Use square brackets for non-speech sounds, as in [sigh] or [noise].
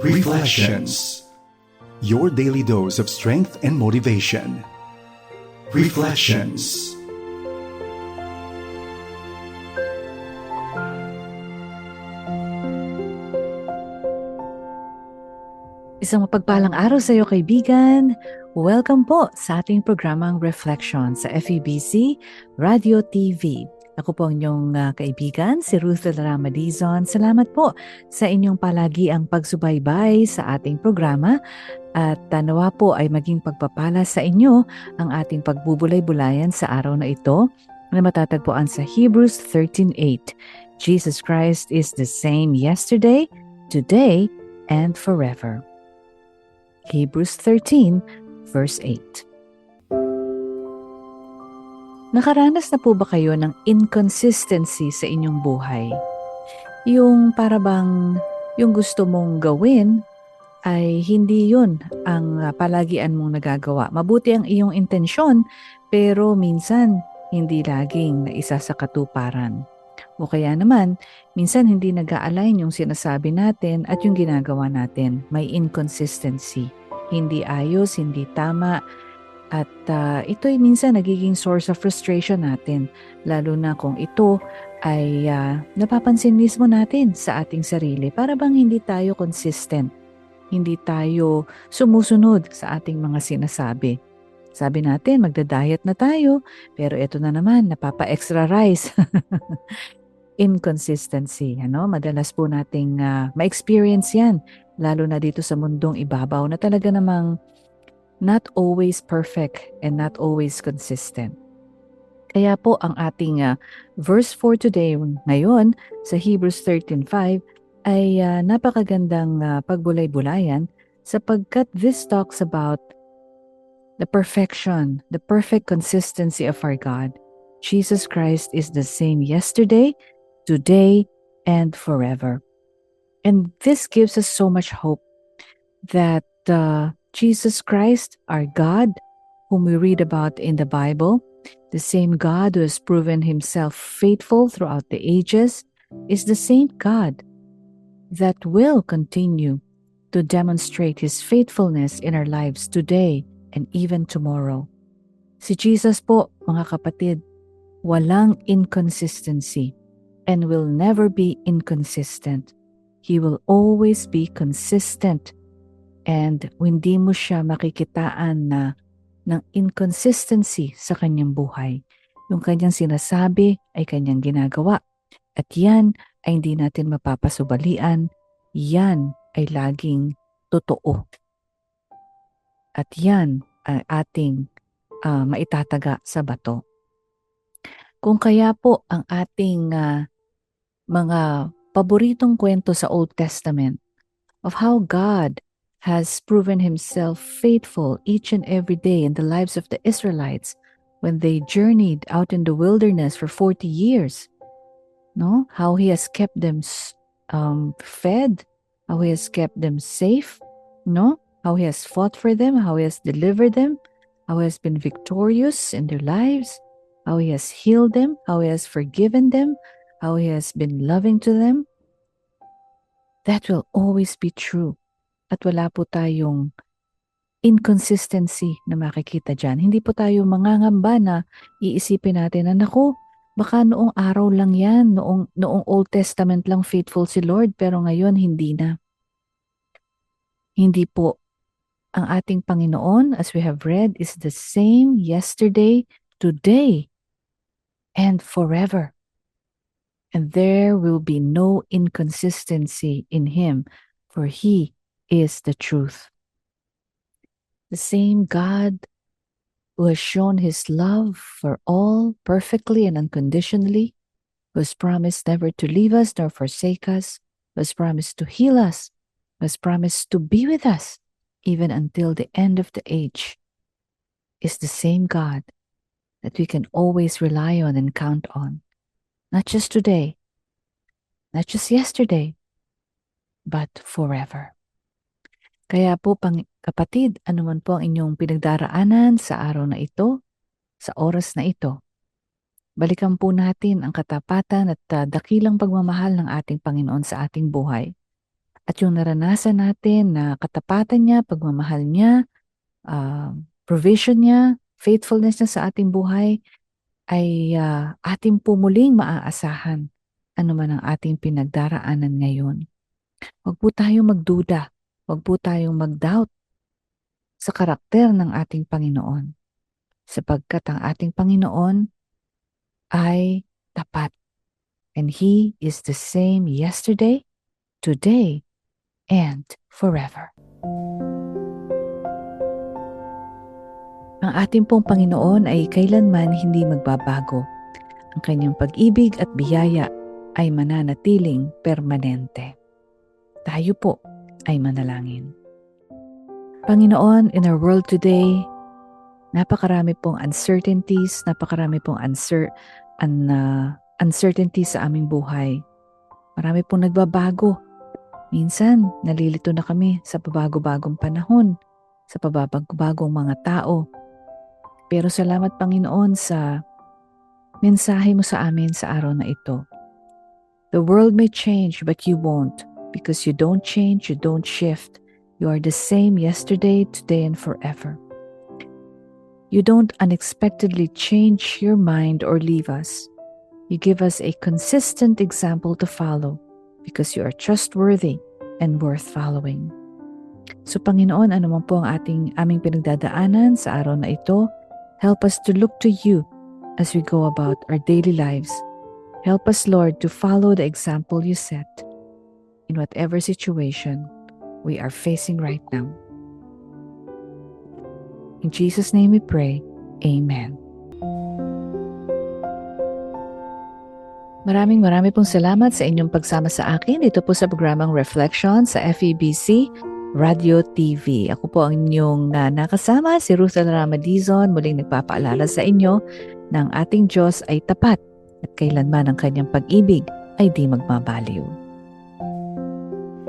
Reflections Your daily dose of strength and motivation. Reflections Isang mapagpalang araw sa iyo kaibigan. Welcome po sa ating programang Reflection sa FEBC Radio TV. Ako po ang inyong uh, kaibigan, si Ruth Lara Madizon. Salamat po sa inyong palagi ang pagsubaybay sa ating programa at uh, po ay maging pagpapala sa inyo ang ating pagbubulay-bulayan sa araw na ito na matatagpuan sa Hebrews 13.8. Jesus Christ is the same yesterday, today, and forever. Hebrews 13, verse 8. Nakaranas na po ba kayo ng inconsistency sa inyong buhay? Yung para bang yung gusto mong gawin ay hindi yun ang palagian mong nagagawa. Mabuti ang iyong intensyon pero minsan hindi laging naisa sa katuparan. O kaya naman, minsan hindi nag-align yung sinasabi natin at yung ginagawa natin. May inconsistency. Hindi ayos, hindi tama, at uh, ito ay minsan nagiging source of frustration natin, lalo na kung ito ay uh, napapansin mismo natin sa ating sarili. Para bang hindi tayo consistent, hindi tayo sumusunod sa ating mga sinasabi. Sabi natin, magda-diet na tayo, pero ito na naman, napapa-extra rice. [laughs] Inconsistency, ano? Madalas po nating uh, ma-experience yan, lalo na dito sa mundong ibabaw na talaga namang not always perfect and not always consistent. Kaya po ang ating uh, verse for today ngayon sa Hebrews 13.5 ay uh, napakagandang uh, pagbulay-bulayan sapagkat this talks about the perfection, the perfect consistency of our God. Jesus Christ is the same yesterday, today, and forever. And this gives us so much hope that uh, Jesus Christ, our God, whom we read about in the Bible, the same God who has proven himself faithful throughout the ages, is the same God that will continue to demonstrate his faithfulness in our lives today and even tomorrow. Si Jesus po, mga kapatid, walang inconsistency and will never be inconsistent. He will always be consistent and hindi mo siya makikitaan na ng inconsistency sa kanyang buhay. Yung kanyang sinasabi ay kanyang ginagawa. At yan ay hindi natin mapapasubalian. Yan ay laging totoo. At yan ay ating uh, maitataga sa bato. Kung kaya po ang ating uh, mga paboritong kwento sa Old Testament of how God has proven himself faithful each and every day in the lives of the Israelites when they journeyed out in the wilderness for 40 years. No? How he has kept them um, fed, how he has kept them safe, no? How he has fought for them, how he has delivered them, how he has been victorious in their lives, how he has healed them, how he has forgiven them, how he has been loving to them. That will always be true at wala po tayong inconsistency na makikita dyan. Hindi po tayo mangangamba na iisipin natin na naku, baka noong araw lang yan, noong, noong Old Testament lang faithful si Lord pero ngayon hindi na. Hindi po. Ang ating Panginoon, as we have read, is the same yesterday, today, and forever. And there will be no inconsistency in Him, for He is the truth. The same God who has shown his love for all perfectly and unconditionally, who has promised never to leave us nor forsake us, who has promised to heal us, who has promised to be with us even until the end of the age, is the same God that we can always rely on and count on. Not just today, not just yesterday, but forever. Kaya po, pang, kapatid, anuman po ang inyong pinagdaraanan sa araw na ito, sa oras na ito, balikan po natin ang katapatan at uh, dakilang pagmamahal ng ating Panginoon sa ating buhay. at yung naranasan natin na katapatan niya, pagmamahal niya, ah, provision niya, faithfulness niya sa ating buhay, ay ah, ating pumuling maaasahan ano man ang ating pinagdaraanan ngayon. Huwag po tayong magduda, huwag po tayong mag-doubt sa karakter ng ating Panginoon. Sapagkat ang ating Panginoon ay tapat. And He is the same yesterday, today, and forever. Ang ating pong Panginoon ay kailanman hindi magbabago. Ang kanyang pag-ibig at biyaya ay mananatiling permanente. Tayo po ay manalangin. Panginoon, in our world today, napakarami pong uncertainties, napakarami pong uncer un, uh, uncertainties sa aming buhay. Marami pong nagbabago. Minsan, nalilito na kami sa pabago-bagong panahon, sa pababago-bagong mga tao. Pero salamat Panginoon sa mensahe mo sa amin sa araw na ito. The world may change but you won't because you don't change, you don't shift. You are the same yesterday, today, and forever. You don't unexpectedly change your mind or leave us. You give us a consistent example to follow because you are trustworthy and worth following. So Panginoon, ano man po ang ating aming pinagdadaanan sa araw na ito, help us to look to you as we go about our daily lives. Help us, Lord, to follow the example you set in whatever situation we are facing right now. In Jesus' name we pray. Amen. Maraming marami pong salamat sa inyong pagsama sa akin dito po sa programang Reflection sa FEBC Radio TV. Ako po ang inyong uh, nakasama, si Ruth Ramadizon, muling nagpapaalala sa inyo ng ating Diyos ay tapat at kailanman ang kanyang pag-ibig ay di magmabaliw.